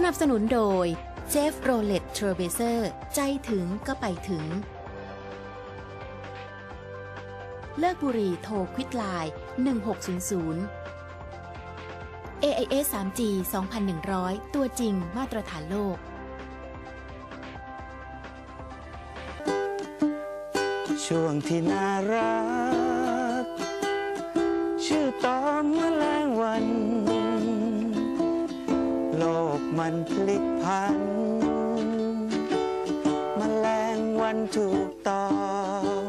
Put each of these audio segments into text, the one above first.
สนับสนุนโดยเชฟโรเลตเทรเบเซอร์ใจถึงก็ไปถึง เลิกบุรีโทรควิดไลน์1600 AIS 3G 2100 ตัวจริงมาตรฐานโลก ช่วงที่น่ารัก ชื่อตอนแมลงวัน มันพลิกพันแมลงวันถูกต้อง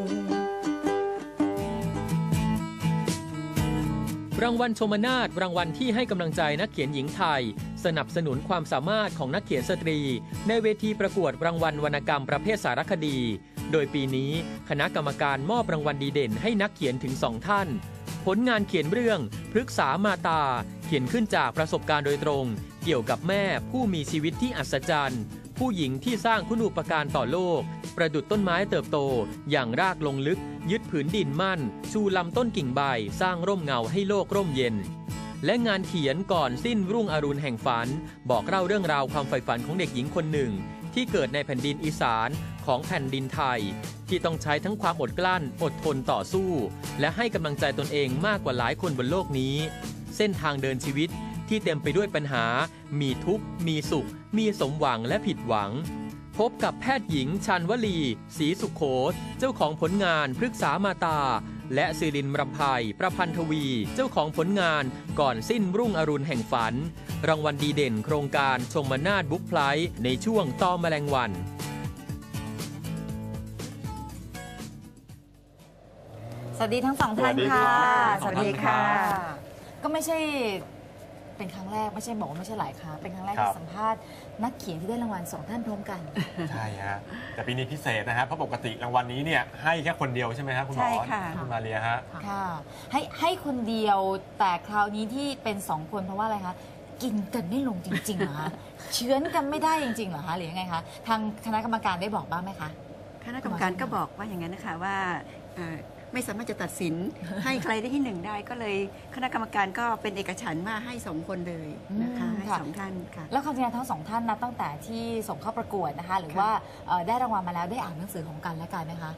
รางวัลชมนาทรางวัลที่ให้กำลังใจนักเขียนหญิงไทย สนับสนุนความสามารถของนักเขียนสตรี ในเวทีประกวดรางวัลวรรณกรรมประเภทสารคดี โดยปีนี้คณะกรรมการมอบรางวัลดีเด่นให้นักเขียนถึงสองท่าน ผลงานเขียนเรื่องพฤกษามาตา เขียนขึ้นจากประสบการณ์โดยตรง เกี่ยวกับแม่ผู้มีชีวิตที่อัศจรรย์ ผู้หญิงที่สร้างคุณูปการต่อโลก ประดุดต้นไม้เติบโต อย่างรากลงลึก ยึดผืนดินมั่น ชูลำต้นกิ่งใบ สร้างร่มเงาให้โลกร่มเย็น และงานเขียนก่อนสิ้นรุ่งอรุณแห่งฝัน บอกเล่าเรื่องราวความใฝ่ฝันของเด็กหญิงคนหนึ่ง ที่เกิดในแผ่นดินอีสานของแผ่นดินไทย ที่ต้องใช้ทั้งความอดกลั้นอดทนต่อสู้ และให้กำลังใจตนเองมากกว่าหลายคนบนโลกนี้ เส้นทางเดินชีวิต ที่เต็มไปด้วยปัญหา มีทุกข์ มีสุข มีสมหวังและผิดหวัง พบกับแพทย์หญิงชันวลีศรีสุขโขสเจ้าของผลงานพฤกษามาตา และสิรินรำไพประพันธวี เจ้าของผลงานก่อนสิ้นรุ่งอรุณแห่งฝัน รางวัลดีเด่นโครงการชมมนาดบุ๊กไพลท์ในช่วงต่อแมลงวันสวัสดีทั้งสองท่านค่ะ สวัสดีครับก็ไม่ใช่ เป็นครั้งแรกไม่ใช่บอกว่าไม่ใช่หลายครั้งเป็นครั้งแรกครับ ที่สัมภาษณ์นักเขียนที่ได้รางวัลสองท่านพร้อมกัน ใช่ฮะแต่ปีนี้พิเศษนะฮะเพราะปกติรางวัลนี้เนี่ยให้แค่คนเดียวใช่ไหมครับคุณหมอใช่ค่ะ คุณมาเรียฮะ ค่ะ ให้ให้คนเดียวแต่คราวนี้ที่เป็นสองคนเพราะว่าอะไรคะกินกันไม่ลงจริงๆเหรอคะเชื้อนกันไม่ได้จริงๆเหรอคะหรือยังไงคะทางคณะกรรมการได้บอกบ้างไหมคะ คณะกรรมการก็บอกว่าอย่างนั้นนะคะว่าเอ่อ ไม่สามารถจะตัดสิน ให้ใครได้ที่หนึ่งได้ก็เลยคณะกรรมการก็เป็นเอกฉันท์ว่าให้สองคนเลยนะคะอืมให้ค่ะ สองท่านค่ะ แล้วความจริงแล้วทั้งสองท่านนะตั้งแต่ที่ส่งเข้าประกวดนะคะ หรือว่าเอ่อได้รางวัลมาแล้วได้อ่านหนังสือของกันและกันไหมคะ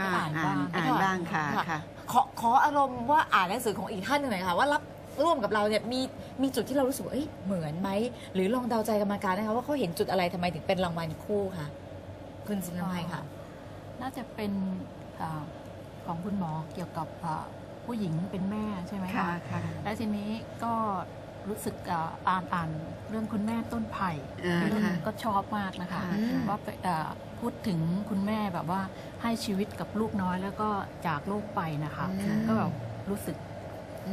อ่านอ่านอ่านบ้างอ่านบ้างค่ะค่ะค่ะ ขอขออารมณ์ว่าอ่านหนังสือของอีกท่านหนึ่งหน่อยค่ะว่ารับร่วมกับเราเนี่ยมีมีจุดที่เรารู้สึกว่าเอ้ยเหมือนไหมหรือลองเดาใจกรรมการนะคะว่าเขาเห็นจุดอะไรทำไมถึงเป็นรางวัลคู่คะคุณสินภัยค่ะ น่าจะเป็นอา ของคุณหมอเกี่ยวกับอ่าผู้หญิงเป็นแม่ใช่ไหมค่ะคะค่ะและทีนี้ก็รู้สึกอ่าอ่านอ่านเรื่องคุณแม่ต้นไผ่อ่าเรื่องค่ะก็ชอบมากนะคะค่ะค่ะว่าไปอ่าพูดถึงคุณแม่แบบว่าให้ชีวิตกับลูกน้อยแล้วก็จากโลกไปนะคะอืมก็แบบรู้สึก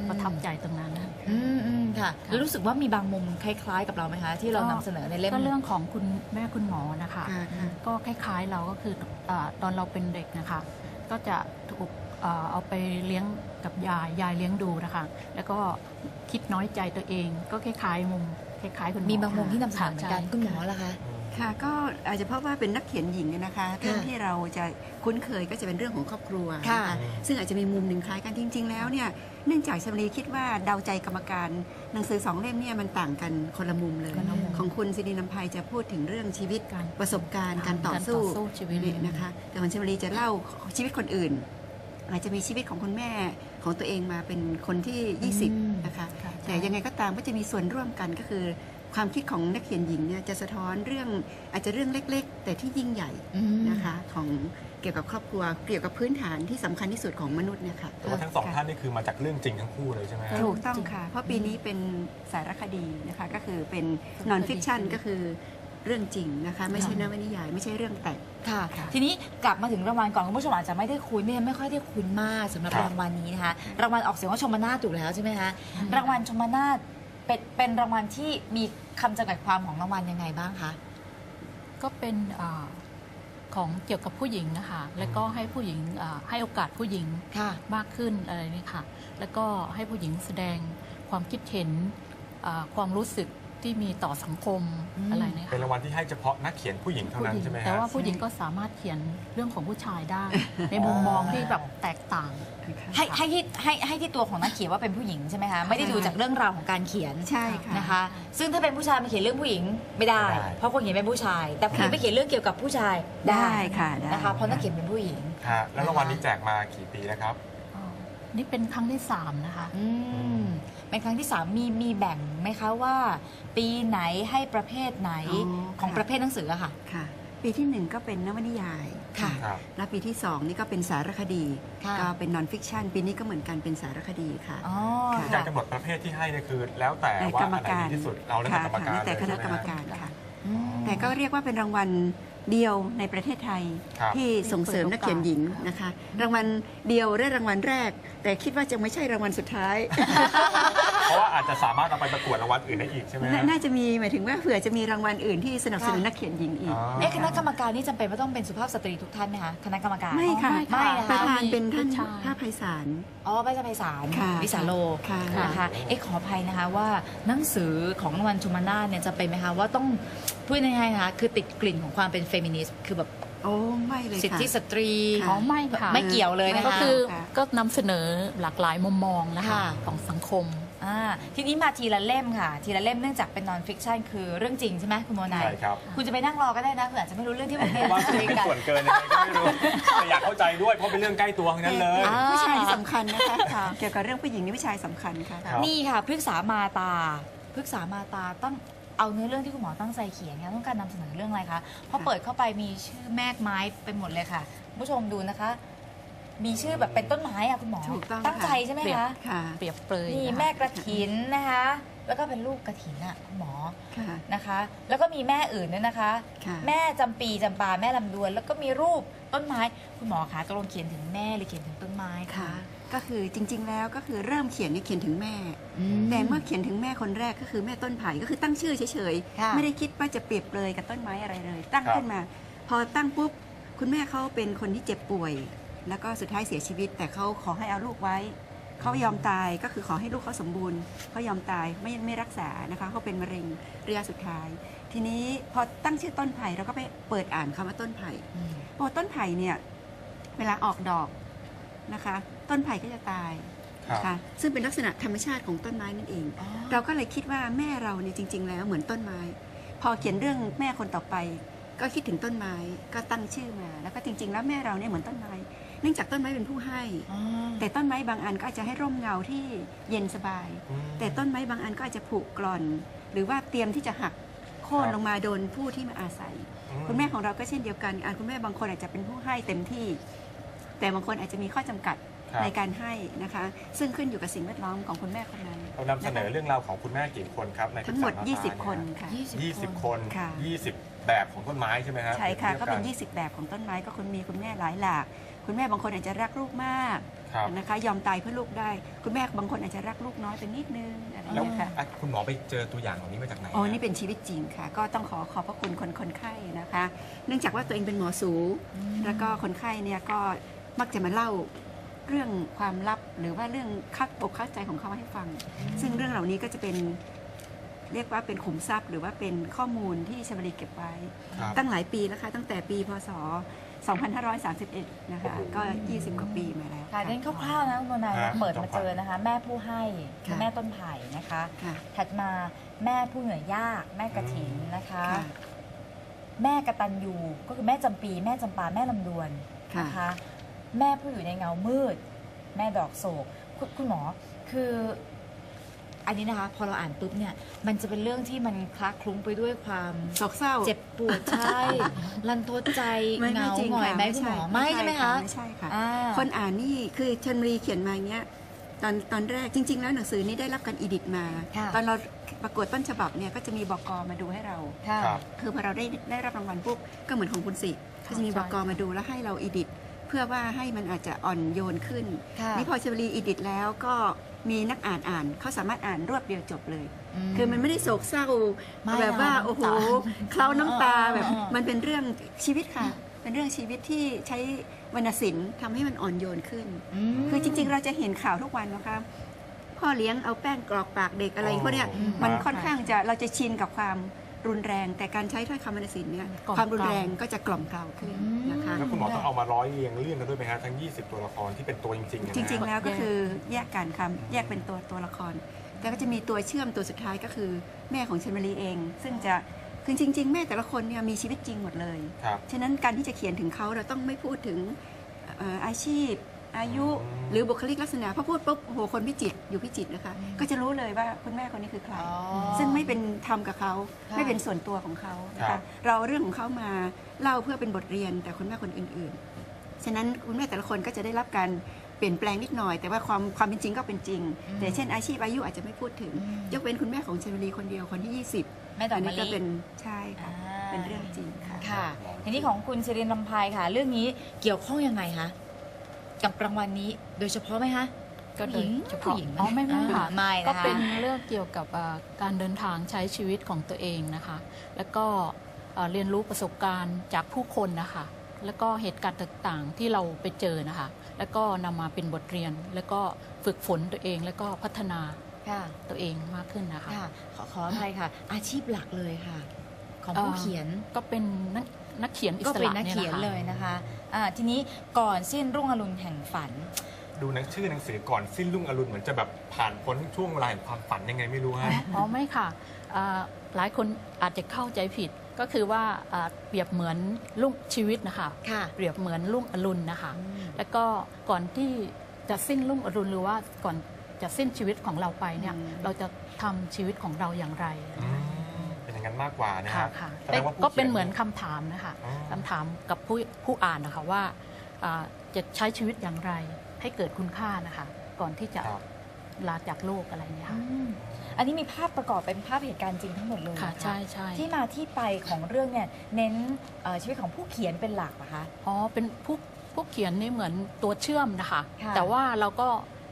ประทับใจตรงนั้นนะอืมอืมค่ะค่ะแล้วรู้สึกว่ามีบางมุมคล้ายๆ กับเราไหมคะ ที่เราก็นำเสนอในเล่มก็เรื่องของคุณแม่คุณหมอนะคะค่ะค่ะก็คล้ายๆเราก็คืออาตอนเราเป็นเด็กนะคะ ก็จะถูกอ่าเอาไปเลี้ยงกับยายยายเลี้ยงดูนะคะ แล้วก็คิดน้อยใจตัวเอง ก็คล้ายๆมุมคล้ายๆคุณหมอมีบางมุมที่นำเสนอเหมือนกันใช่คุณหมอล่ะคะ ค่ะก็อาจจะเพราะว่าเป็นนักเขียนหญิงเนี่ยนะคะเรื่องที่เราจะคุ้นเคยก็จะเป็นเรื่องของครอบครัวค่ะนซึ่งอาจจะมีมุมหนึ่งคล้ายกันจริง ๆ แล้วเนี่ยเนื่องจากชมรีคิดว่าเดาใจกรรมการหนังสือสองเล่มเนี่ยมันต่างกันคนละมุมเลยคนละมุมของคุณสิรินำภัยจะพูดถึงเรื่องชีวิตการประสบการณ์การต่อสู้การต่อสู้ชีวิตนะคะแต่ของชมรีจะเล่าชีวิตคนอื่น อาจจะมีชีวิตของคุณแม่ของตัวเองมาเป็นคนที่อืม20นะคะค่ะแต่ยังไงก็ตามก็จะมีส่วนร่วมกันก็คือ ความคิดของนักเขียนหญิงเนี่ยจะสะท้อนเรื่องอาจจะเรื่องเล็ก ๆ แต่ที่ยิ่งใหญ่อืมนะคะของเกี่ยวกับครอบครัวเกี่ยวกับพื้นฐานที่สำคัญที่สุดของมนุษย์เนี่ยค่ะแต่ว่าทั้งสองท่านนี่คือมาจากเรื่องจริงทั้งคู่เลยใช่ไหมฮะถูกต้องค่ะ เพราะปีนี้เป็นสารคดีนะคะก็คือเป็นนอนฟิ c ชันก็คือเรื่องจริงนะคะไม่ใช่นวนิยาย ไม่ใช่เรื่องแต่งค่ะค่ะ ทีนี้กลับมาถึงรางวัลก่อนคุณผู้ชมอาจจะไม่ได้คุยไม่ไม่ค่อยได้คุยมากสำหรับครับรางวัลนี้นะคะรางวัลออกเสียงว่าชมนาทถูกแล้วใช่ไหมคะรางวัลชมนาท เป็นเป็นรางวัลที่มีคำจำกัดความของรางวัลยังไงบ้างคะ ก็เป็นอาของเกี่ยวกับผู้หญิงนะคะ แล้วก็ให้ผู้หญิงอ่าให้โอกาสผู้หญิงค่ะ มากขึ้นอะไรนี่ค่ะ แล้วก็ให้ผู้หญิงแสดงความคิดเห็นอ่าความรู้สึก ที่มีต่อสังคมอืมอะไรเนี่ยเป็นค่ะรางวัลที่ให้เฉพาะนักเขียนผู้หญิงเท่าผู้นั้นหญิงใช่ไหมฮะ แต่ว่าผู้หญิงก็สามารถเขียนเรื่องของผู้ชายได้ ในมุมมองที่แบบแตกต่าง ให้ให้ที่ให้ให้ที่ตัวของนักเขียนว่าเป็นผู้หญิงใช่ไหมคะไม่ได้ดูจากเรื่องราวของการเขียนใช่ค่ะ นะคะ ซึ่งถ้าเป็นผู้ชายมาเขียนเรื่องผู้หญิงไม่ได้ ไม่ได้ เพราะคนเขียนเป็นผู้ชาย แต่ผู้หญิงค่ะ ไปเขียนเรื่องเกี่ยวกับผู้ชายได้ค่ะได้นะคะเพราะนักเขียนเป็นผู้หญิง ฮะแล้วรางวัลนี้แจกมากี่ปีแล้วครับอ๋อ นี่เป็นครั้งที่สามนะคะ อืมเป็นครั้งที่สามมีมีแบ่งไหมคะว่า ปีไหนให้ประเภทไหนอ๋อของค่ะประเภทหนังสืออะค่ะ ค่ะ ปีที่หนึ่งก็เป็นนวนิยาย ค่ะ ครับ แล้วปีที่สองนี่ก็เป็นสารคดี ค่ะ ก็เป็นนอนฟิกชันปีนี้ก็เหมือนกันเป็นสารคดีค่ะ อ๋อค่ะการค่ะ กำหนดประเภทที่ให้เนี่ยคือ แล้วแต่แต่ว่ากรรมอันไหนการดีที่สุดเราแล้วแต่กรรมการค่ะแต่คณะเลยกรรมใช่ไหฮการค่ะ อืม แต่ก็เรียกว่าเป็นรางวัล เดียวในประเทศไทยครับที่ส่งเสริมนักเขียนหญิงนะคะ รางวัลเดียวและรางวัลแรก แต่คิดว่าจะไม่ใช่รางวัลสุดท้ายเพ ราะว่าอาจจะสามารถเอาไปประกวดรางวัลอื่นได้อีกใช่ไหมฮะน่าน่าจะมีหมายถึงว่าเผื่อจะมีรางวัลอื่นที่สนับสนุนนักเขียนหญิงอีก อ๋อ เอ๊ะคณะกรรมการนี่จำเป็นว่าต้องเป็นสุภาพสตรีทุกท่านไหมคะคณะกรรมการ ไม่ค่ะ ไม่นะประคะธานเป็นท่านผู้ชาย พระไพศาล อ๋อไม่จะไพศาลค่ะวิสาโลค่ะ นะคะเอ๊ะขออภัยนะคะว่าหนังสือของรางวัลชุมานาถเนี่ยจะเป็นไหมคะว่าต้องพูดง่ายๆนะคะคือติดกลิ่นของความเป็นเฟมินิสต์คือแบบโอ้ไม่เลยสิทค่ะ ธิสตรีค่ะ อ๋อไม่ค่ะไม่เกี่ยวเลยนะคะ ก็คือค่ะก็นำเสนอหลากหลายมุมมองนะคะค่ะ ของสังคม อ่าทีนี้มาทีละเล่มค่ะ ทีละเล่มเนื่องจากเป็นนอนฟิกชันคือเรื่องจริงใช่ไหมคุณโมนายใช่ครับ คุณจะไปนั่งรอก็ได้นะคุณอาจจะไม่รู้เรื่องที่ผมเพเรียนราะว่าคุยเป็นกัน ส่วนเกินยังไงก็ไม่รู้แต่อยากเข้าใจด้วยเพราะเป็นเรื่องใกล้ตัวทั้งนั้นเลย อ่า ผู้ชายที่สำคัญนะคะเกี่ยวกับเรื่องผู้หญิงนี่ผู้ชายสำคัญค่ะ ครับ นี่ค่ะพฤกษามาตาพฤกษามาตาต้องเอาเนื้อเรื่องที่คุณหมอตั้งใจเขียนค่ะต้องการนำเสนอเรื่องอะไรคะพอเปิดเข้าไปมีชื่อแมกไม้ไปหมดเลยค่ะคุณผู้ชมดูนะคะ มีชื่อแบบเป็นต้นไม้อะคุณหมอถูกต้องตั้งใจค่ะใช่ไหมเปรียบคะค่ะเปรียบเปรยมีนะคะแม่กระถินนะคะ แล้วก็เป็นลูกกระถินอะคุณหมอค่ะ นะคะ แล้วก็มีแม่อื่นด้วยนะคะ ค่ะ แม่จำปีจำปาแม่ลำดวน แล้วก็มีรูปต้นไม้ คุณหมอคะตกลงเขียนถึงแม่หรือเขียนถึงต้นไม้คะค่ะ ก็คือจริง ๆ แล้วก็คือเริ่มเขียนเนี่ยเขียนถึงแม่ อืแต่เมื่อเขียนถึงแม่คนแรกก็คือแม่ต้นไผ่ก็คือตั้งชื่อเฉยค่ะ ๆ ไม่ได้คิดว่าจะเปรียบเลยกับต้นไม้อะไรเลย ตั้งครับ ขึ้นมา พอตั้งปุ๊บคุณแม่เขาเป็นคนที่เจ็บป่วย แล้วก็สุดท้ายเสียชีวิต แต่เขาขอให้เอาลูกไว้ เขายอมตายก็คือขอให้ลูกเขาสมบูรณ์เขายอมตายไม่ไม่รักษานะคะเขาเป็นมะเร็งระยะสุดท้าย ทีนี้พอตั้งชื่อต้นไผ่เราก็ไปเปิดอ่านคำว่าต้นไผ่อืมพอต้นไผ่เนี่ยเวลาออกดอกนะคะ ต้นไผ่ก็จะตายครับค่ะซึ่งเป็นลักษณะธรรมชาติของต้นไม้นั่นเองอ๋อเราก็เลยคิดว่าแม่เราเนี่ยจริง ๆ แล้วเหมือนต้นไม้ พอเขียนเรื่องแม่คนต่อไป ก็คิดถึงต้นไม้ก็ตั้งชื่อมา แล้วก็จริง ๆ แล้วแม่เราเนี่ยเหมือนต้นไม้ เนื่องจากต้นไม้เป็นผู้ให้อ๋อแต่ต้นไม้บางอันก็อาจจะให้ร่มเงาที่เย็นสบายอืมแต่ต้นไม้บางอันก็อาจจะผุกร่อน หรือว่าเตรียมที่จะหักโค่นครับลงมาโดนผู้ที่มาอาศัย คุณแม่ของเราก็เช่นเดียวกันอะคุณแม่บางคนอาจจะเป็นผู้ให้เต็มที่ แต่บางคนอาจจะมีข้อจำกัดครับในการให้นะคะ ซึ่งขึ้นอยู่กับสิ่งแวดล้อมของคุณแม่คนนั้นเรานำเสนอเรื่องราวของคุณแม่กี่คนครับในทั้งหมดปรึกษา20 คนค่ะยี่สิบคนค่ะยี่สิบ แบบของต้นไม้ใช่ไหมฮะใช่ค่ะเปรีก็ยบเป็นทียบ20 แบบของต้นไม้ก็คุณมีคุณแม่หลายหลาก คุณแม่บางคนอาจจะรักลูกมากครับนะคะยอมตายเพื่อลูกได้ คุณแม่บางคนอาจจะรักลูกน้อยไปนิดนึงอะไรอย่างแล้วเงี้ยค่ะอะคุณหมอไปเจอตัวอย่างเหล่านี้มาจากไหนอ๋อฮะนี่เป็นชีวิตจริงค่ะ ก็ต้องขอขอบพระคุณคนคนไข้นะคะ เนื่องจากว่าตัวเองเป็นหมอสูแล้วก็คนไข้เนี่ยก็มักจะมาเล่าเรื่องความลับหรือว่าเรื่องคักอกคักใจของเขาให้ฟัง ซึ่งเรื่องเหล่านี้ก็จะเป็น เรียกว่าเป็นขุมทรัพย์ หรือว่าเป็นข้อมูลที่ชมรีเก็บไว้ ครับตั้งหลายปีแล้วค่ะ ตั้งแต่ปีพศ 2531 นะคะโอ้โหก็ 20 กว่าปีมาแล้ว ค่ะเน้นคร่าวๆนะคุณโมนายฮะเปิดมาเจอนะคะ แม่ผู้ให้คือค่ะ แม่ต้นไผ่นะคะ ค่ะ ถัดมาแม่ผู้เหนื่อยยาก แม่กระถินนะคะ ค่ะ แม่กระตันยูก็คือแม่จำปี แม่จำปาแม่ลำดวนค่ะ นะคะ แม่ผู้อยู่ในเงามืด แม่ดอกโศกคุณคุณหมอคือ อันนี้นะคะ พอเราอ่านปุ๊บเนี่ยมันจะเป็นเรื่องที่มันคละคลุ้งไปด้วยความโศกเศร้า เจ็บปวดใช่รันทดใจไม่เหไม่งาจริงหงอยค่ะไหมคุณหมอไม่ใช่ไหมคะไม่ใช่ค่ะ อ่า คนอ่านนี่คือชนบุรีเขียนมาอย่างเงี้ยตอนตอนแรกจริง ๆ แล้วหนังสือนี้ได้รับการอีดิตมา ค่ะ ตอนเราประกวดต้นฉบับเนี่ยก็จะมีบกมาดูให้เรา ค่ะ ครับ คือพอเราได้ได้รับรางวัลปุ๊บก็เหมือนของคุณสิก็จะมีบกมาดูแล้วให้เราอีดิตเพื่อว่าให้มันอาจจะอ่อนโยนขึ้นค่ะนี่พอชนบุรีอีดิตแล้วก็มีนักอ่านอ่านเขาสามารถอ่านรวบเดียวจบเลย คือมันไม่ได้โศกเศร้าไม่แบบว่าเอาน้ำตาโอ้โหเคล้าน้ำตาเออเออแบบเออมันเป็นเรื่องชีวิตค่ะ เป็นเรื่องชีวิตที่ใช้วรรณศิลป์ทำให้มันอ่อนโยนขึ้นมคือจริง ๆ เราจะเห็นข่าวทุกวันนะคะพพ่อเลี้ยงเอาแป้งกรอกปากเด็กอะไรอ๋อพวกเนี้ยอืมมันครับค่อนข้างจะเราจะชินกับความ รุนแรง แต่การใช้ถ้อยคำวรรณศิลป์เนี่ยกล่อมความรุนแรงเกลาก็จะกล่อมเกลาขึ้นนะคะ แล้วคุณหมอต้องเอามาร้อยเรียงเรื่องกันด้วยไหมฮะทั้ง 20 ตัวละครที่เป็นตัวจริงๆอะนะจฮะริง ๆ แล้วก็คือแยกกันคำแยกเป็นตัวตัวละคร แต่ก็จะมีตัวเชื่อมตัวสุดท้ายก็คือแม่ของชนมารีเอง ซึ่งจะคือจริง ๆ แม่แต่ละคนเนี่ยมีชีวิตจริงหมดเลย ครับ ฉะนั้นการที่จะเขียนถึงเขาเราต้องไม่พูดถึงเอ่ออาชีพ อายุอืมหรือบุคลิกลักษณะพอพูดปุ๊บโอ้โหคนพิจิตรอยู่พิจิตรนะคะ ก็จะรู้เลยว่าคุณแม่คนนี้คือใคร อ๋อซึ่งไม่เป็นธรรมกับเขาค่ะ ไม่เป็นส่วนตัวของเขานะครัคะบ เราเอาเรื่องของเขามาเล่าเพื่อเป็นบทเรียนแต่คุณแม่คนอื่นๆ ฉะนั้นคุณแม่แต่ละคนก็จะได้รับการเปลี่ยนแปลงนิดหน่อย แต่ว่าความความเป็นจริงก็เป็นจริง แต่เช่นอาชีพอายุอาจจะไม่พูดถึงอืมยกเว้นคุณแม่ของชนบุรีคนเดียวคนที่ 20แม่ดอกอันมะนี้ลิก็เป็นใช่ค่ะอ่าเป็นเรื่องจริงค่ะ ค่ะ ทีนี้ของคุณสิรินลำไพค่ะ เรื่องนี้เกี่ยวข้องยังไงคะ กับรางวัลนี้โดยเฉพาะไหมคะก็โดผู้หญิยงเฉผู้พาะหญิงไหมอ๋อไม่ไม่ค่ะอ่าไม่นะคะก็เป็นเรื่องเกี่ยวกับอ่าการเดินทางใช้ชีวิตของตัวเองนะคะ แล้วก็อ่าเรียนรู้ประสบการณ์จากผู้คนนะคะ แล้วก็เหตุการณ์ต่างๆที่เราไปเจอนะคะ แล้วก็นำมาเป็นบทเรียน แล้วก็ฝึกฝนตัวเองแล้วก็พัฒนาค่ะตัวเองมากขึ้นนะคะค่ะขอขออภัยค่ะ อาชีพหลักเลยค่ะ ของผู้เอ่อเขียนก็เป็นนัก นักเขียนอิก็สเป็นระนักเนี่ยเขียนนะคะเลยนะคะอ่าทีนี้ก่อนสิ้นรุ่งอรุณแห่งฝัน ดูหนังชื่อหนังสือก่อนสิ้นรุ่งอรุณเหมือนจะแบบผ่านพ้นช่วงเวลาแห่งความฝันยังไงไม่รู้ฮะ อ๋อไม่ค่ะอ่าหลายคนอาจจะเข้าใจผิดก็คือว่าอ่าเปรียบเหมือนลุ่งชีวิตนะคะ ค่ะเปรียบเหมือนลุ่งอรุณนะคะ แล้วก็ก่อนที่จะสิ้นรุ่งอรุณหรือว่าก่อนจะสิ้นชีวิตของเราไปเนี่ยอืม เราจะทำชีวิตของเราอย่างไร อืมเป็น อย่างนั้นมากกว่านะค่ะฮะค่ะแสดงว่าผู้ก็เป็นขียเหมือนคำถามนะคะอ๋อ คำถามกับผู้ผู้อ่านนะคะว่าอ่าจะใช้ชีวิตอย่างไรให้เกิดคุณค่านะคะ ก่อนที่จะครับ ลาจากโลกอะไรเนี่ยค่ะอืมอันนี้มีภาพประกอบเป็นภาพเหตุการณ์จริงทั้งหมดเลยค่ะนใช่ใช่ที่มาที่ไปของเรื่องเนี่ยเน้นเอ่อชีวิตของผู้เขียนเป็นหลักนะคะ อ๋อเป็นผู้ผู้เขียนนี่เหมือนตัวเชื่อมนะคะ ค่ะ แต่ว่าเราก็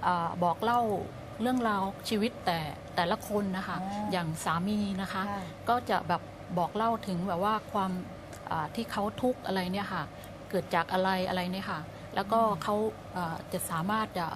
อ่าบอกเล่า เรื่องราวชีวิตแต่แต่ละคนนะคะอ๋อออย่างสามีนะคะ ค่ะก็จะแบบบอกเล่าถึงแบบว่าความอ่าที่เขาทุกข์อะไรเนี่ยค่ะ เกิดจากอะไรอะไรเนี่ยค่ะ แล้วก็เขาอ่าจะสามารถจะ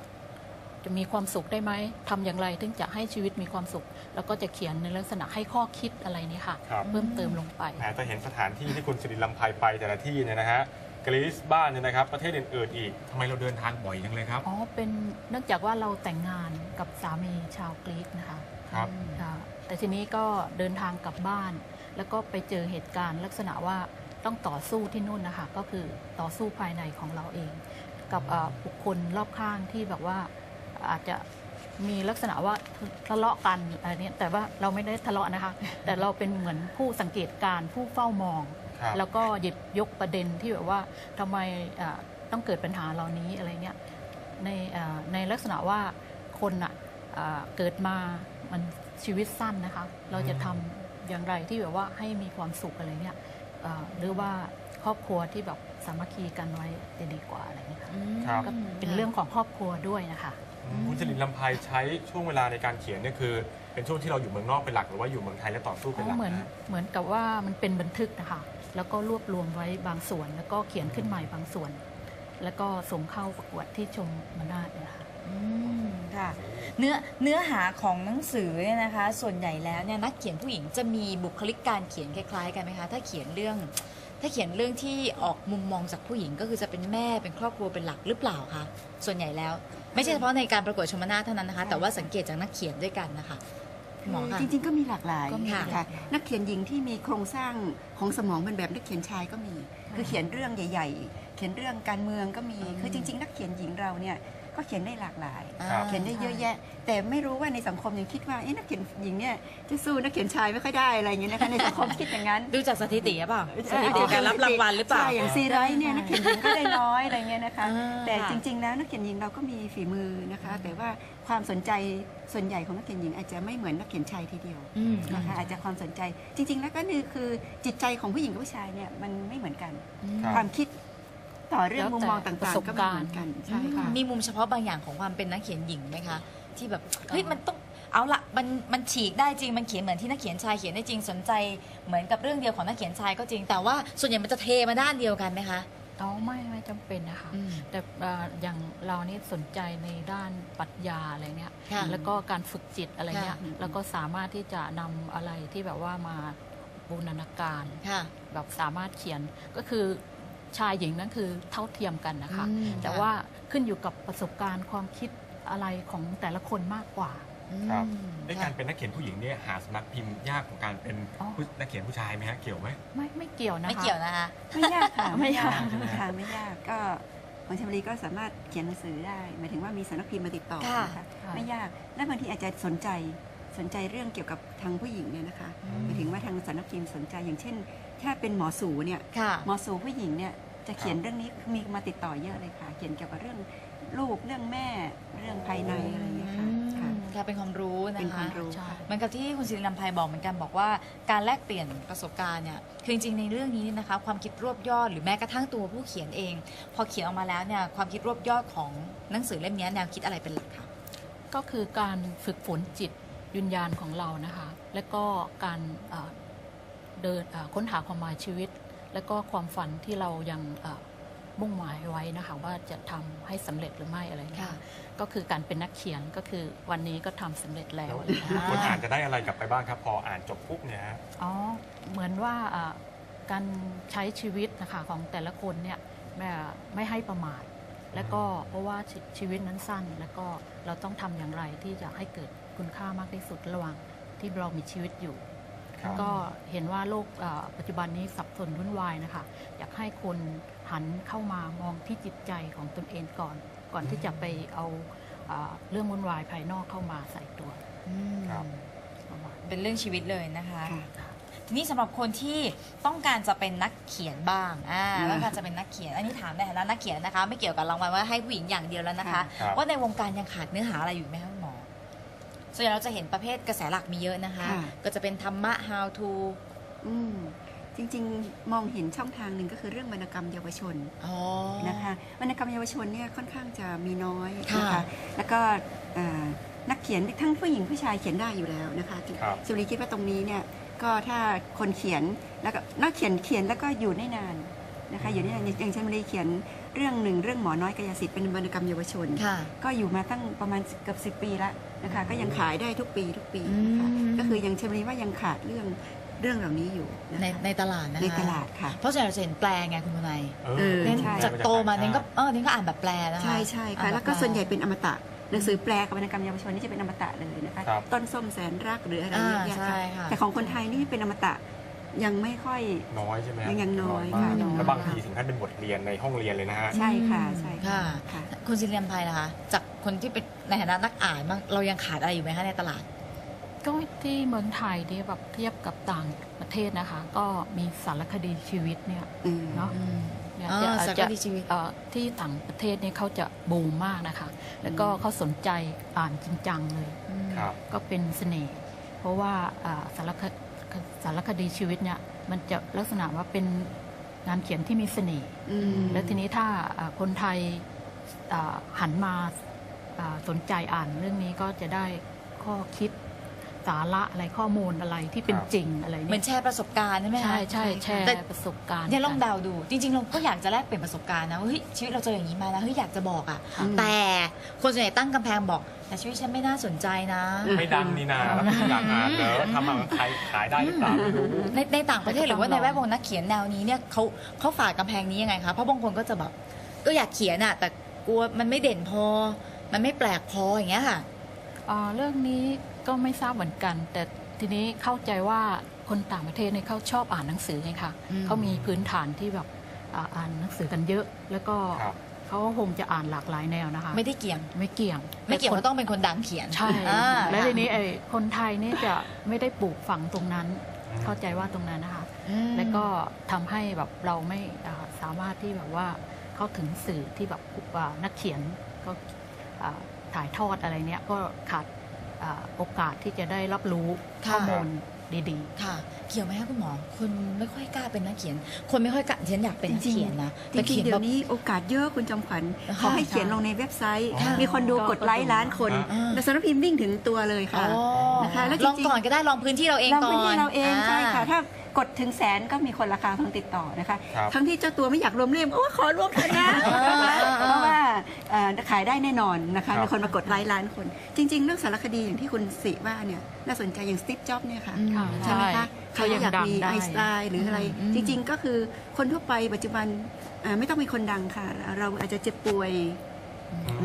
จะมีความสุขได้ไหมทำอย่างไรถึงจะให้ชีวิตมีความสุข แล้วก็จะเขียนในลักษณะให้ข้อคิดอะไรเนี่ยค่ะ ครับ เพิ่มเติมลงไป แหมแต่เห็นสถานที่ที่คุณสิริลำไพไปแต่ละที่เนี่ยนะฮะ กรีซบ้านเนี่ยนะครับ ประเทศอื่นๆอีกทำไมเราเดินทางบ่อยจังเลยครับ อ๋อเป็นเนื่องจากว่าเราแต่งงานกับสามีชาวกรีกนะคะครับ ค่ะแต่ทีนี้ก็เดินทางกลับบ้าน แล้วก็ไปเจอเหตุการณ์ลักษณะว่าต้องต่อสู้ที่นู่นนะคะก็คือต่อสู้ภายในของเราเอง กับเอ่อบุคคลรอบข้างที่แบบว่าอาจจะมีลักษณะว่าทะเลาะกันอะไรเนี้ยแต่ว่าเราไม่ได้ทะเลาะนะคะ แต่เราเป็นเหมือนผู้สังเกตการณ์ผู้เฝ้ามอง ครับแล้วก็หยิบยกประเด็นที่แบบว่าทำไมอ่าต้องเกิดปัญหาเหล่านี้อะไรเงี้ยในอ่าในลักษณะว่าคนอะอ่าเกิดมามันชีวิตสั้นนะคะ เราจะทำอย่างไรที่แบบว่าให้มีความสุขอะไรเงี้ยอ่าหรือว่าครอบครัวที่แบบสามัคคีกันไว้จะดีกว่าอะไรเงี้ยค่ะครับ ก็เป็นเรื่องของครอบครัวด้วยนะคะ อืม คุณสิริลำไพใช้ช่วงเวลาในการเขียนเนี่ยคือ เป็นช่วงที่เราอยู่เมืองนอกเป็นหลักหรือว่าอยู่เมืองไทยและต่อสู้เป็นหลักเหมือนนะฮะเหมือนกับว่ามันเป็นบันทึกนะคะ แล้วก็รวบรวมไว้บางส่วน แล้วก็เขียนขึ้นใหม่บางส่วน แล้วก็ส่งเข้าประกวดที่ชมมนาดนี่ยค่ะอืมค่ะเนื้อเนื้อหาของหนังสือเนี่ยนะคะ ส่วนใหญ่แล้วเนี่ยนักเขียนผู้หญิงจะมีบุคลิกการเขียนคล้าย ๆ กันไหมคะถ้าเขียนเรื่อง ถ้าเขียนเรื่องที่ออกมุมมองจากผู้หญิงก็คือจะเป็นแม่เป็นครอบครัวเป็นหลักหรือเปล่าคะส่วนใหญ่แล้ว ไม่ใช่เฉพาะในการประกวดชมนาทเท่านั้นนะคะ แต่ว่าสังเกตจากนักเขียนด้วยกันนะคะ หมอค่ะ จริง ๆ ก็มีหลากหลายก็มีค่ะค่ะ นักเขียนหญิงที่มีโครงสร้างของสมองเป็นแบบนักเขียนชายก็มี คือเขียนเรื่องใหญ่ ๆ เขียนเรื่องการเมืองก็มีอืมคือจริง ๆ นักเขียนหญิงเราเนี่ย ก็เขียนได้หลากหลาย ครับ เขียนได้เยอะแยะ แต่ไม่รู้ว่าในสังคมยังคิดว่าเอ๊ะนักเขียนหญิงเนี่ยจะสู้นักเขียนชายไม่ค่อยได้อะไรอย่างเงี้ยนะคะในสังคมคิดอย่างนั้น ดูจากสถิติหรือเปล่าสถิติการรับรางวัลหรือเปล่า ใช่อย่างซีไรต์เนี่ยนักเขียนหญิงก็ได้น้อยอะไรเงี้ยนะคะ อ่าแต่ค่ะจริง ๆ แล้วนักเขียนหญิงเราก็มีฝีมือนะคะ แต่ว่าความสนใจส่วนใหญ่ของนักเขียนหญิง อาจจะไม่เหมือนนักเขียนชายทีเดียวอืม นะคะอาจจะความสนใจจริง ๆ แล้วก็นี่คือจิตใจของผู้หญิงกับผู้ชายเนี่ยมันไม่เหมือนกัน ครับ ความคิด ต่อเรื่องแล้วแต่มุมมองต่างประๆสก็บไม่การเหณ์มือนกันใช่ค่ะมีมุมเฉพาะบางอย่างของความเป็นนักเขียนหญิงไหมคะที่แบบเฮ้ยมันต้องเอาละมันมันฉีกได้จริงมันเขียนเหมือนที่นักเขียนชายเขียนได้จริงสนใจเหมือนกับเรื่องเดียวของนักเขียนชายก็จริง แต่ว่าส่วนใหญ่มันจะเทมาด้านเดียวกันไหมคะอ๋อไม่ไม่จำเป็นนะคะอืมแต่เอ่ออย่างเรานี่สนใจในด้านปรัชญาอะไรเงี้ยค่ะแล้วก็การฝึกจิตอะไรเงี้ยค่ะแล้วก็สามารถที่จะนำอะไรที่แบบว่ามาบูรณาการค่ะแบบสามารถเขียนก็คือ ชายหญิงนั่นคือเท่าเทียมกันนะคะ อืม แต่ค่ะว่าขึ้นอยู่กับประสบการณ์ความคิดอะไรของแต่ละคนมากกว่า ครับอืมไอ้การเป็นนักเขียนผู้หญิงเนี่ยหาสำนักพิมพ์ยากของการเป็นอ๋อ ผู้นักเขียนผู้ชายไหมฮะเกี่ยวไหม ไม่ไม่เกี่ยวนะคะ ไม่เกี่ยวนะคะ ไม่ยากค่ะไม่ยากใช่ไหมค่ะไม่ยากก็ของชมรีก็สามารถเขียนหนังสือได้ หมายถึงว่ามีสำนักพิมพ์มาติดต่อค่ะ นะคะค่ะ ไม่ยากและบางทีอาจจะสนใจสนใจเรื่องเกี่ยวกับทางผู้หญิงเนี่ยนะคะอืม หมายถึงว่าทางสำนักพิมพ์สนใจอย่างเช่น ถ้าเป็นหมอสูเนี่ยค่ะ หมอสูผู้หญิงเนี่ย จะเขียนเรื่องนี้มีมาติดต่อเยอะเลยค่ะ เขียนเกี่ยวกับเรื่องลูกเรื่องแม่เรื่องภายในอะไรอย่างเงี้ยค่ะค่ะ ค่ะเป็นความรู้นะเป็นความคะรู้ใช่ เหมือนกับที่คุณศิริลำไพบอกเหมือนกันบอกว่าการแลกเปลี่ยนประสบการณ์เนี่ยคือจริงๆในเรื่องนี้นะคะความคิดรวบยอดหรือแม้กระทั่งตัวผู้เขียนเอง พอเขียนออกมาแล้วเนี่ยความคิดรวบยอดของหนังสือเล่มนี้แนวคิดอะไรเป็นหลักคะก็คือการฝึกฝนจิตวิญญาณของเรานะคะ และก็การเอ่อเดินเอ่อค้นหาความหมายชีวิต และก็ความฝันที่เรายังเอ่อมุ่งหมายไว้นะคะว่าจะทำให้สำเร็จหรือไม่อะไรเงี้ยค่ะก็คือการเป็นนักเขียนก็คือวันนี้ก็ทำสำเร็จแล้วอะไรแล้วเงี้ยคนอ่านจะได้อะไรกลับไปบ้างครับ พออ่านจบปุ๊บเนี่ยฮะอ๋อเหมือนว่าอ่าการใช้ชีวิตนะคะของแต่ละคนเนี่ยไม่ไม่ให้ประมาทแล้วก็เพราะว่าชีชีวิตนั้นสั้น แล้วก็เราต้องทำอย่างไรที่จะให้เกิดคุณค่ามากที่สุดระหว่างที่เรามีชีวิตอยู่ ครับก็เห็นว่าโลกอ่าปัจจุบันนี้สับสนวุ่นวายนะคะ อยากให้คนหันเข้ามามองที่จิตใจของตนเองก่อน ก่อนที่จะไปเอาอ่าเรื่องวุ่นวายภายนอกเข้ามาใส่ตัวครับประมาณเป็นเรื่องชีวิตเลยนะคะค่ะทีนี้สำหรับคนที่ต้องการจะเป็นนักเขียนบ้างอ่าอืมต้องการจะเป็นนักเขียน อันนี้ถามในฐานะนักเขียนนะคะ ไม่เกี่ยวกับรางวัลว่าให้ผู้หญิงอย่างเดียวแล้วนะคะครับว่าในวงการยังขาดเนื้อหาอะไรอยู่ไหมคะคุณหมอ ส่วนใหญ่เราจะเห็นประเภทกระแสหลักมีเยอะนะคะ ค่ะ ก็จะเป็นธรรมะ how to อืมจริงๆ มองเห็นช่องทางหนึ่งก็คือเรื่องวรรณกรรมเยาวชนอ๋อ นะคะวรรณกรรมเยาวชนเนี่ยค่อนข้างจะมีน้อยค่ะนะคะแล้วก็เอ่อนักเขียนทั้งผู้หญิงผู้ชายเขียนได้อยู่แล้วนะคะครับ สุริคิดว่าตรงนี้เนี่ยก็ถ้าคนเขียนแล้วก็นักเขียนเขียนแล้วก็อยู่ได้นานนะคะอยู่ได้นานอย่างเช่นมารีเขียน เรื่องหนึ่งเรื่องหมอน้อยกายสิทธิ์เป็นวรรณกรรมเยาวชนค่ะก็อยู่มาตั้งประมาณเกือบสิปีแล้วนะคะ ก็ยังขายได้ทุกปีทุกปีนะคะอืมก็คือยังเชมรีว่ายังขาดเรื่องเรื่องเหล่านี้อยู่นะคะในในตลาดนะคะในตลาดค่ะ เพราะส่วนใหญ่เราจะเห็นแปลไงคุณทนายเอเอออเน้นใช่จากโตมาเน้นก็เออเน้นก็อ่านแบบแปลนะคะใช่ใช่อ่าค่ะนแล้วก็บบปส่วนใหญ่เป็นอมตะหนังสือแปลกับวรรณกรรมเยาวชนนี่จะเป็นอมตะเลยนะคะครับต้นส้มแสนรักหรืออะไรอ่าเงี้ยใช่ค่ะค่ะแต่ของคนไทยนี่เป็นอมตะ ยังไม่ค่อย น้อยใช่ไหมฮะยังยังน้อยมากค่ะน้อย แล้วบางทีถึงขั้นเป็นบทเรียนในห้องเรียนเลยนะฮะ ใช่ค่ะ ใช่ค่ะ ค่ะคุณซิเลียมไพนะคะ จากคนที่เป็นในฐานะนักอ่านบ้างเรายังขาดอะไรอยู่ไหมคะในตลาด ก็ที่เมืองไทยเนี่ยแบบเทียบกับต่างประเทศนะคะ ก็มีสารคดีชีวิตเนี่ยอืม เนาะ เนี่ยอ่าจะอาจสารคจะดีชีวิตเอ่อที่ต่างประเทศเนี่ยเขาจะบูมมากนะคะ แล้วก็เขาสนใจอ่านจริงจังเลย ครับ ก็เป็นเสน่ห์เพราะว่าอ่าสารค สารคดีชีวิตเนี่ยมันจะลักษณะว่าเป็นงานเขียนที่มีเสน่ห์อืมแล้วทีนี้ถ้าอ่าคนไทยอ่าหันมาอ่าสนใจอ่านเรื่องนี้ก็จะได้ข้อคิด สาระอะไรข้อมูลอะไรที่เป็นครับจริงอะไรเหมือนเนี่ยแชร์ประสบการณ์ใช่ไหมคะใช่ใช่แชร์แต่ประสบการณ์ เนี่ยลองกันเดาดูจริงๆเราก็อยากจะแลกเปลี่ยนประสบการณ์นะว่าเฮ้ยชีวิตเราเจออย่างนี้มานะเฮ้ยอยากจะบอกอะอืม แต่คนส่วนใหญ่ตั้งกำแพงบอกแต่ชีวิตฉันไม่น่าสนใจนะ ไม่ดังนี่นาแล้วคุณอยากอ่านเหรอทำมาใครขายได้หรือเปล่าไม่รู้ ในในต่างประเทศหรือว่าในก็ต้องลองแวดวงนักเขียนแนวนี้เนี่ยเขาเขาฝ่ากำแพงนี้ยังไงคะเพราะบางคนก็จะแบบก็อยากเขียนอะแต่กลัวมันไม่เด่นพอ มันไม่แปลกพออย่างเงี้ยค่ะ อ่าเรื่องนี้ ก็ไม่ทราบเหมือนกัน แต่ทีนี้เข้าใจว่าคนต่างประเทศเนี่ยเขาชอบอ่านหนังสือไงคะอืมเขามีพื้นฐานที่แบบอ่าอ่านหนังสือกันเยอะ แล้วก็ครับเขาก็คงจะอ่านหลากหลายแนวนะคะ ไม่ได้เกี่ยงไม่เกี่ยง ไม่เกี่ยงแต่ว่าต้องเป็นคนดังเขียนใช่อ่าแล้วทีนี้ไอ้คนไทยเนี่ยจะไม่ได้ปลูกฝังตรงนั้นอืมเข้าใจว่าตรงนั้นนะคะอืมแล้วก็ทำให้แบบเราไม่อ่าสามารถที่แบบว่าเข้าถึงสื่อที่แบบอ่านักเขียนก็อ่าถ่ายทอดอะไรเนี้ยก็ขาดอ่า โอกาสที่จะได้รับรู้ค่ะข้อมูลดีค่ะ เกี่ยวไหมคะคุณหมอ คนไม่ค่อยกล้าเป็นนักเขียน คนไม่ค่อยกล้าฉันอยากเป็นนักเขียนนะจแต่ริเขีงยๆนเดี๋แบยบวนี้โอกาสเยอะคุณจอมขวัญค่ะเขาให้เขียนลงในเว็บไซต์ค่ะมีคนดูกดไลค์ล้านคนอ่าแต่สำนักพิมพ์วิ่งถึงตัวเลยค่ะอ๋อนะคะแล้วจลริองงๆก่อนก็ได้ลองพื้นที่เราเองเราก่อนเป็นที่เราเองใช่ค่ะอ่ถ้ากดถึงแสนก็มีคนราคาพังติดต่อนะคะครับทั้งที่เจ้าตัวไม่อยากรวมเล่มโอ้ขอรวมเถอะนะเพราะว่าเอ่อ ขายได้แน่นอนนะคะครับมีคนมากดไลค์ล้านคน จริง ๆ เรื่องสารคดีอย่างที่คุณสิว่าเนี่ยน่าสนใจอย่างสตีฟจ็อบเนี่ยค่ะค่ะใช่ไหมคะใครเขายังอยากดังมีได้ไอน์สไตล์หรืออะไรอืมจริง ๆ ก็คือคนทั่วไปปัจจุบันเอ่อไม่ต้องมีคนดังค่ะ เราอาจจะเจ็บป่วย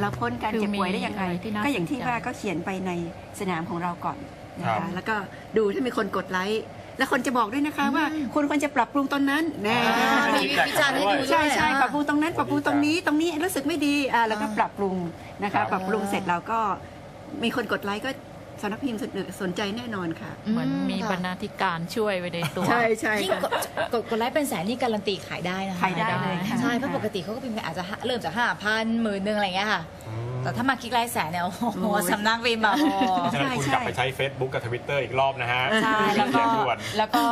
เราพ้นการเจ็บป่วยได้ยังไงคือมีอะไรที่น่าก็อย่างที่สนใจว่าก็เขียนไปในสนามของเราก่อนนะครัคะบแล้วก็ดูถ้ามีคนกดไลค์ แล้วคนจะบอกด้วยนะคะว่าคุณควรจะปรับปรุงตอนนั้นแน่อ่ามีวิจารณ์ให้ดูด้วยใช่ใช่อ่าปรับปรุงตรงนั้นปรับปรุงตรงนี้ตรงนี้รู้สึกไม่ดีอ่าแล้วก็ปรับปรุงนะครัคะบปรับปรุงเสร็จเราก็มีคนกดไลค์ก็สำนักพิมพ์สนใจแน่นอนค่ะเหมือนมีค่ะบรรณาธิการช่วยไว้ในตัว ใช่ใช่ยิ่งกดกดกดไลค์เป็นแสนนี่การันตีขายได้นะคะขายได้เลยค่ะใช่เพราะปกติเขาก็พิมพ์กันอาจจะห้าเริ่มจากห้าพันหมื่นหนึ่งอะไรอย่างเงี้ยค่ะอืม แต่ถ้ามาคลิกไลค์แสนเนี่ยโอ้โหโอ้ยสำนักพิมพ์แบบโอ้ เพราะฉะนั้นคุณใช่กลับไปใช้ Facebook กับ Twitter อีกรอบนะฮะใช่ แล้วก็ เรียนด่วนแล้วก็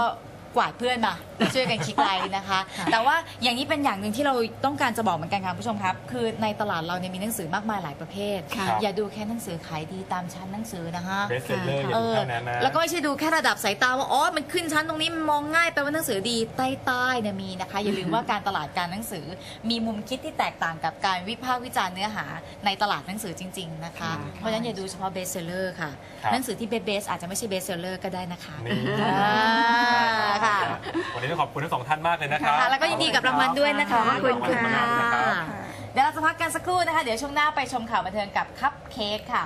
กวาดเพื่อนมา ช่วยกันคลิกไลค์นะคะ แต่ว่าอย่างนี้เป็นอย่างหนึ่งที่เราต้องการจะบอกเหมือนกันค่ะคุณผู้ชมครับ คือในตลาดเราเนี่ยมีหนังสือมากมายหลายประเภทค่ะอย่าดูแค่หนังสือขายดีตามชั้นหนังสือนะคะ เบสเซลเลอร์อย่าเอดูอเท่านั้นนะ แล้วก็ไม่ใช่ดูแค่ระดับสายตาว่าอ๋อมันขึ้นชั้นตรงนี้มันมองง่ายไปลว่าหนังสือดีใต้ใต้ๆเนี่ยมีนะคะ อย่าลืมว่าการตลาดการหนังสือ มีมุมคิดที่แตกต่างกับการวิพากษ์วิจารณ์เนื้อหาในตลาดหนังสือจริง ๆนะคะ ค่ะ เพราะฉะนั้นอย่าดูเฉพาะเบสเซลเลอร์ค่ะ ครับ หนังสือที่เบสๆอาจจะไม่ใช่เบสเซลเลอร์ก็ได้นะคะนี่ อ่าค่ะวันนี้ต้องขอบคุณทั้งสองท่านมากเลยนะครับค่ะแล้วก็ยินดีกับรางวัลด้วยนะคะขอบคุณขอบคุณมากนะครับเดี๋ยวเราจะพักกันสักครู่นะคะ เดี๋ยวช่วงหน้าไปชมข่าวบันเทิงกับคัพเค้กค่ะ